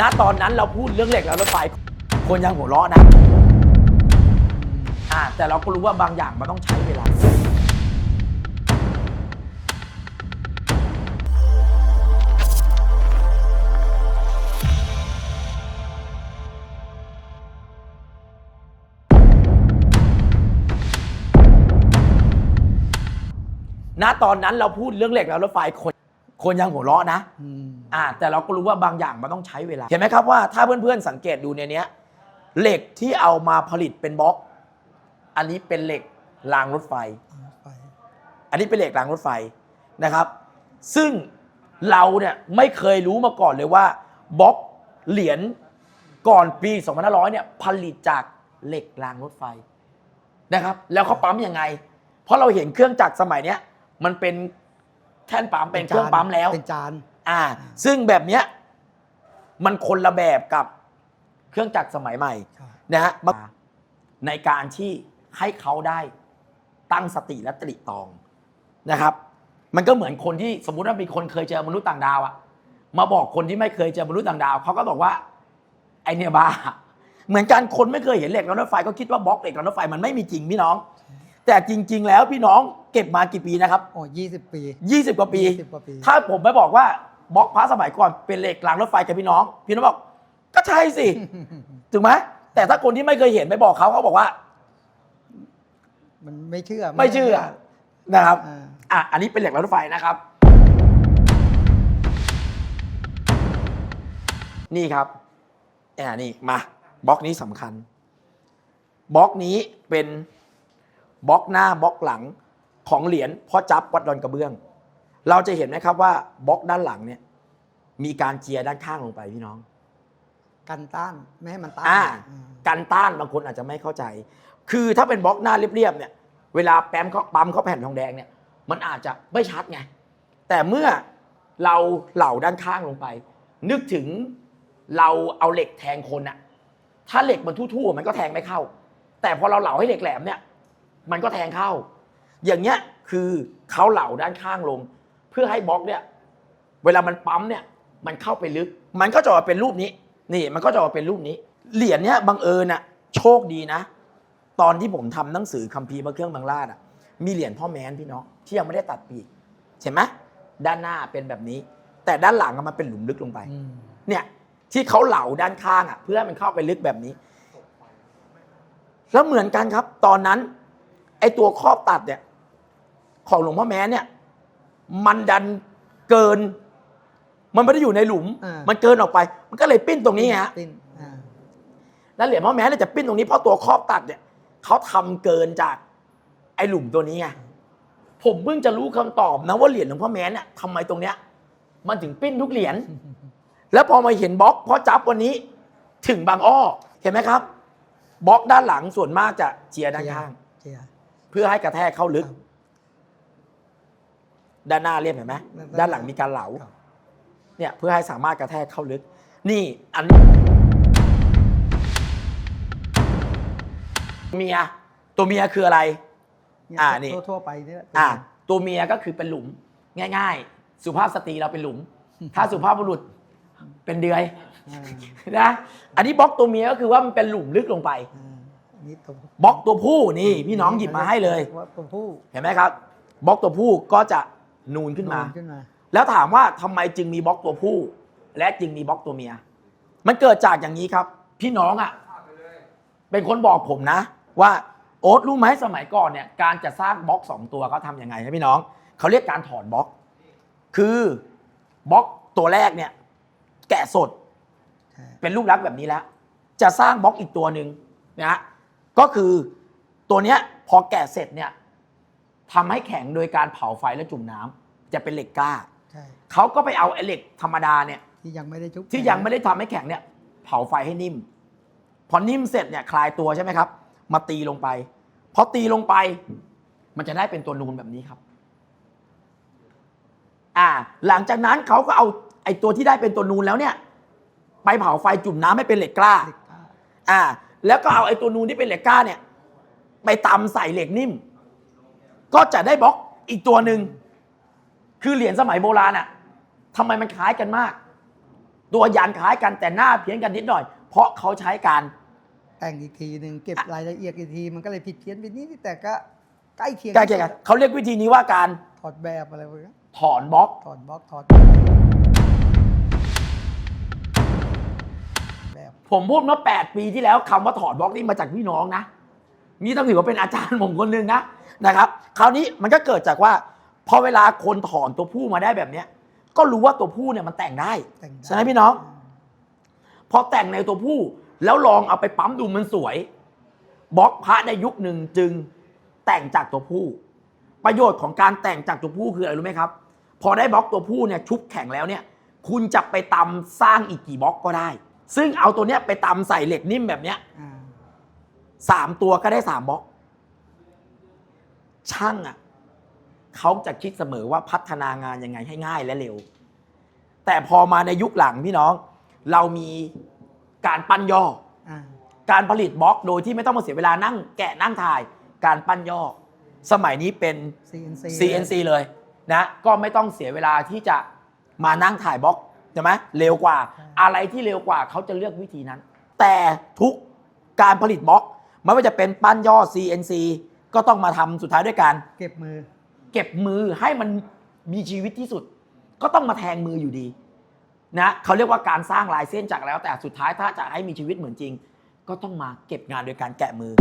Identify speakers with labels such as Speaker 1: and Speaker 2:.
Speaker 1: ณตอนนั้นเราพูดเรื่องเหล็กแล้วรถไฟคนยังหัวเราะนะอ่าแต่เราก็รู้ว่าบางอย่างมันต้องใช้เวลาณตอนนั้นเราพูดเรื่องเหล็กแล้วรถไฟคน คนยังหัวเราะนะ
Speaker 2: อืม
Speaker 1: อ่าแต่เราก็รู้ว่าบางอย่างมันต้องใช้เวลา เห็นไหมครับว่าถ้าเพื่อนๆสังเกตดูในเนี้ยเหล็กที่เอามาผลิตเป็นบล็อก อันนี้เป็นเหล็กรางรถไฟ
Speaker 2: ไป
Speaker 1: อันนี้เป็นเหล็กรางรถไฟนะครับ ซึ่งเราเนี่ยไม่เคยรู้มาก่อนเลยว่าบล็อกเหรียญก่อนปี 2500 เนี่ยผลิตจากเหล็กรางรถไฟนะครับ แล้วเขาปั๊มยังไง เพราะเราเห็นเครื่องจักรสมัยเนี้ยมันเป็น แท่นปั๊มเป็นเครื่องปั๊มแล้ว
Speaker 2: เป็นจาน
Speaker 1: อ่า ซึ่งแบบเนี้ยมันคนละแบบกับเครื่องจักรสมัยใหม่
Speaker 2: ครับ
Speaker 1: นะฮะมาในการที่ให้เขาได้ตั้งสติและตริตรองนะครับ มันก็เหมือนคนที่สมมุติว่ามีคนเคยเจอมนุษย์ต่างดาวอะมาบอกคนที่ไม่เคยเจอมนุษย์ต่างดาวเขาก็บอกว่าไอเนี่ยบ้าเหมือนกันคนไม่เคยเห็นเหล็กรางรถไฟก็คิดว่าบล็อกเหล็กรางรถไฟมันไม่มีจริงพี่น้อง แต่จริง ๆ แล้วพี่น้องเก็บมากี่ปีนะครับ
Speaker 2: โอ้ยี่สิบปี
Speaker 1: 20 กว่าปี
Speaker 2: 20กว่าปี
Speaker 1: ถ้าผมไม่บอกว่าบล็อกพระสมัยก่อนเป็นเหล็กรางรถไฟกับพี่น้อง พี่น้องบอก ก็ใช่สิ ถูกไหมแต่ถ้าคนที่ไม่เคยเห็นไม่บอกเขาเขาบอกว่า
Speaker 2: มันไม่เชื่อ
Speaker 1: ไม่เชื่อนะครับ
Speaker 2: อ่า
Speaker 1: อะอันนี้เป็นเหล็กรางรถไฟนะครับ นี่ครับอ่านี่มาบล็อกนี้สำคัญบล็อกนี้เป็น บล็อกหน้าบล็อกหลังของเหรียญพ่อจับวัดดอนกระเบื้อง เราจะเห็นไหมครับว่าบล็อกด้านหลังเนี่ยมีการเจียร์ด้านข้างลงไปพี่น้อง
Speaker 2: กันต้านไม่ให้มันต้าน
Speaker 1: อ่า
Speaker 2: อืม
Speaker 1: กันต้านบางคนอาจจะไม่เข้าใจ คือถ้าเป็นบล็อกหน้าเรียบๆเนี่ยเวลาแปมเขาปั๊มเขาแผ่นทองแดงเนี่ยมันอาจจะไม่ชัดไงแต่เมื่อเราเหล่าด้านข้างลงไป นึกถึงเราเอาเหล็กแทงคนอะถ้าเหล็กมันทู่ๆมันก็แทงไม่เข้า แต่พอเราเหลาให้เหล็กแหลมเนี่ย มันก็แทงเข้า อย่างเงี้ยคือเขาเหลาด้านข้างลง เพื่อให้บล็อกเนี่ยเวลามันปั๊มเนี่ยมันเข้าไปลึก มันก็จะออกมาเป็นรูปนี้ นี่มันก็จะออกมาเป็นรูปนี้ เหรียญเนี้ยบังเอิญน่ะโชคดีนะ ตอนที่ผมทำหนังสือคัมภีร์พระเครื่องบางราชอะมีเหรียญพ่อแม้นพี่น้องที่ยังไม่ได้ตัดปีกเห็นไหมด้านหน้าเป็นแบบนี้ แต่ด้านหลังอะมันเป็นหลุมลึกลงไป
Speaker 2: อืม
Speaker 1: เนี่ยที่เขาเหลาด้านข้างอะ เพื่อให้มันเข้าไปลึกแบบนี้ แล้วเหมือนกันครับ ตอนนั้น ไอตัวครอบตัดเนี่ย ของหลวงพ่อแม้เนี่ย มันดันเกิน มันไม่ได้อยู่ในหลุม
Speaker 2: อ่า
Speaker 1: มันเกินออกไป มันก็เลยปิ้นตรงนี้ไงฮะ
Speaker 2: ปิ้นอ่า
Speaker 1: แล้วเหรียญพ่อแม้เนี่ยจะปิ้นตรงนี้เพราะตัวครอบตัดเนี่ยเขาทำเกินจาก ไอหลุมตัวนี้ไงผมเพิ่งจะรู้คำตอบนะว่าเหรียญหลวงพ่อแม้เนี่ยทำไมตรงเนี้ย มันถึงปิ้นทุกเหรียญ แล้วพอมาเห็นบล็อกเพราะจับวันนี้ถึงบางอ้อ เห็นไหมครับบล็อกด้านหลังส่วนมากจะเจียร์ด้านข้าง
Speaker 2: เจีย
Speaker 1: เพื่อให้กระแทกเข้าลึก
Speaker 2: ครับ
Speaker 1: ด้านหน้าเรียบเห็นไหมด้านหลังมีการเหลา
Speaker 2: ครับ
Speaker 1: เนี่ยเพื่อให้สามารถกระแทกเข้าลึก นี่อันเมียตัวเมียคืออะไร
Speaker 2: เย
Speaker 1: อ่านี่
Speaker 2: ทั่วๆไปเนี่ย
Speaker 1: อ่า ตัวเมียก็คือเป็นหลุม ง่าย ๆ สุภาพสตรีเราเป็นหลุม ถ้าสุภาพบุรุษเป็นเดือย
Speaker 2: อ่า
Speaker 1: นะ อันนี้บล็อกตัวเมียก็คือว่ามันเป็นหลุมลึกลงไป
Speaker 2: อ่าอั นนี่ตัว
Speaker 1: บล็อกตัวผู้นี่พี่น้องหยิบมาให้เลย
Speaker 2: ว่าตัวผู้
Speaker 1: เห็นไหมครับบล็อกตัวผู้ก็จะนูนขึ้นมา
Speaker 2: ขึ้นมา
Speaker 1: แล้วถามว่าทำไมจึงมีบล็อกตัวผู้ และจึงมีบล็อกตัวเมีย มันเกิดจากอย่างนี้ครับ พี่น้องอะเป็นคนบอกผมนะ ว่าโอ๊ตรู้ไหมสมัยก่อนเนี่ยการจะสร้างบล็อกสองตัวเขาทำยังไงนะพี่น้องเขาเรียกการถอนบล็อก คือบล็อกตัวแรกเนี่ย แกะสด
Speaker 2: ใช่
Speaker 1: เป็นรูปลักษณ์แบบนี้แล้ว จะสร้างบล็อกอีกตัวหนึ่งนะฮะ ก็คือตัวเนี้ยพอแกะเสร็จเนี่ยทำให้แข็งโดยการเผาไฟและจุ่มน้ำจะเป็นเหล็กกล้า
Speaker 2: ใช่
Speaker 1: เขาก็ไปเอาไอ้เหล็กธรรมดาเนี่ย
Speaker 2: ที่ยังไม่ได้ชุบ
Speaker 1: ที่ยังไม่ได้ทำให้แข็งเนี่ยเผาไฟให้นิ่ม พอนิ่มเสร็จเนี่ยคลายตัวใช่ไหมครับ มาตีลงไปพอตีลงไป มันจะได้เป็นตัวนูนแบบนี้ครับ อ่า หลังจากนั้นเขาก็เอาไอ้ตัวที่ได้เป็นตัวนูนแล้วเนี่ย ไปเผาไฟจุ่มน้ำให้เป็นเหล็กกล้า
Speaker 2: เหล็กกล้า
Speaker 1: อ่า แล้วก็เอาไอ้ตัวนูนที่เป็นเหล็กกล้าเนี่ย ไปตำใส่เหล็กนิ่ม ก็จะได้บล็อกอีกตัวหนึ่งคือเหรียญสมัยโบราณอะทำไมมันคล้ายกันมาก ตัวยันคล้ายกันแต่หน้าเพี้ยนกันนิดหน่อย เพราะเขาใช้การ
Speaker 2: แต่งอีกทีหนึ่งเก็บรายละเอียดอีกทีมันก็เลยผิดเพี้ยนไปนิดแต่ก็ใกล้เคียง
Speaker 1: ใกล้เคียงกันเขาเรียกวิธีนี้ว่าการ
Speaker 2: ถอดแบบอะไรพวกนี้
Speaker 1: ถอนบล็อก
Speaker 2: ถอดบล็อกถอด แบบ
Speaker 1: ผมพูดเมื่อ 8 ปีที่แล้วคำว่าถอดบล็อกนี่มาจากพี่น้องนะ นี่ต้องถือว่าเป็นอาจารย์ผมคนหนึ่งนะนะครับ คราวนี้มันก็เกิดจากว่า พอเวลาคนถอนตัวผู้มาได้แบบเนี้ย ก็รู้ว่าตัวผู้เนี่ยมันแต่งได้
Speaker 2: แต่งด้
Speaker 1: ใช่ไหมพี่น้อง พอแต่งในตัวผู้แล้วลองเอาไปปั๊มดูมันสวยบล็อกพระในยุคหนึ่งจึงแต่งจากตัวผู้ ประโยชน์ของการแต่งจากตัวผู้คืออะไรรู้ไหมครับ พอได้บล็อกตัวผู้เนี่ยชุบแข็งแล้วเนี่ย คุณจะไปตำสร้างอีกกี่บล็อกก็ได้ ซึ่งเอาตัวเนี้ยไปตำใส่เหล็กนิ่มแบบเนี้ย
Speaker 2: อ่า
Speaker 1: สามตัวก็ได้สามบล็อก ช่างอะเขาจะคิดเสมอว่าพัฒนางานยังไงให้ง่ายและเร็ว แต่พอมาในยุคหลังพี่น้อง เรามีการปั้นย่อ
Speaker 2: อ่า
Speaker 1: การผลิตบล็อกโดยที่ไม่ต้องมาเสียเวลานั่งแกะนั่งถ่าย การปั้นย่อ สมัยนี้เป็น
Speaker 2: CNC
Speaker 1: CNC เลยนะ ก็ไม่ต้องเสียเวลาที่จะมานั่งถ่ายบล็อก ใช่ไหมเร็วกว่า อะไรที่เร็วกว่าเขาจะเลือกวิธีนั้น แต่ทุกการผลิตบล็อกไม่ว่าจะเป็นปั้นย่อ CNC ก็ต้องมาทำสุดท้ายด้วยการ
Speaker 2: เก็บมือ
Speaker 1: เก็บมือให้มันมีชีวิตที่สุด ก็ต้องมาแทงมืออยู่ดีนะเขาเรียกว่าการสร้างลายเส้นจากแล้ว แต่สุดท้ายถ้าจะให้มีชีวิตเหมือนจริง ก็ต้องมาเก็บงานโดยการแกะมือ